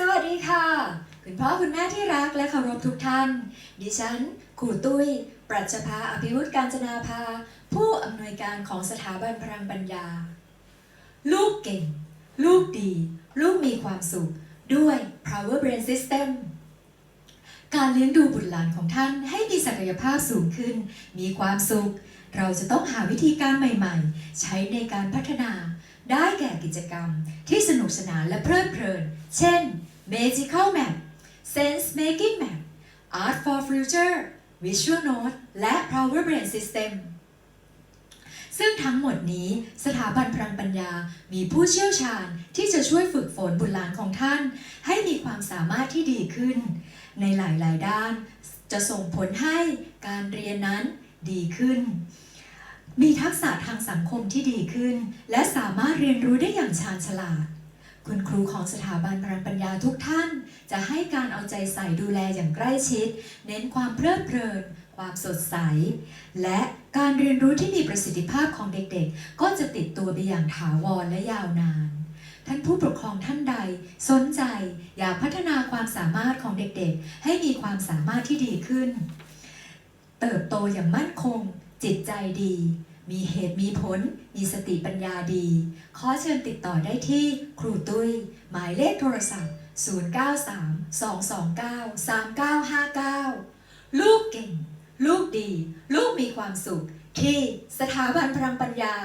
สวัสดีค่ะ คุณพ่อคุณแม่ที่รักและเคารพทุกท่าน ดิฉันครูตุ้ย ปรัชภาอภิวุฒิการจนาภา ผู้อำนวยการของสถาบันพลังปัญญา ลูกเก่ง ลูกดี ลูกมีความสุข ด้วย Power Brain System การเลี้ยงดูบุตรหลานของท่านให้มีศักยภาพสูงขึ้น มีความสุข เราจะต้องหาวิธีการใหม่ ๆ ใช้ในการพัฒนา ได้แก่กิจกรรมที่สนุกสนานและเพลิดเพลิน เช่น Magical Map Sense Making Map Art for Future Visual Note และ Power Brain System ซึ่งทั้งหมดนี้สถาบันพลังปัญญา มีผู้เชี่ยวชาญที่จะช่วยฝึกฝนบุตรหลานของท่าน ให้มีความสามารถที่ดีขึ้น ในหลาย ๆ ด้าน จะส่งผลให้การเรียนนั้นดีขึ้น มีทักษะทางสังคมที่ดีขึ้น และสามารถเรียนรู้ได้อย่างชาญฉลาด คุณครูของสถาบันพลังปัญญาทุกท่าน จะให้การเอาใจใส่ดูแลอย่างใกล้ชิด เน้นความเพลิดเพลิน ความสดใส และการเรียนรู้ที่มีประสิทธิภาพของเด็กๆ ก็จะติดตัวไปอย่างถาวรและยาวนาน ท่านผู้ปกครองท่านใด สนใจอยากพัฒนาความสามารถของเด็กๆ ให้มีความสามารถที่ดีขึ้น เติบโตอย่างมั่นคง จิตใจดี มีเหตุมีผล มีสติปัญญาดี ขอเชิญติดต่อได้ที่ครูตุ้ย หมายเลขโทรศัพท์ 093-229-3959 ลูกเก่ง ลูกดี ลูกมีความสุขที่สถาบันพลังปัญญา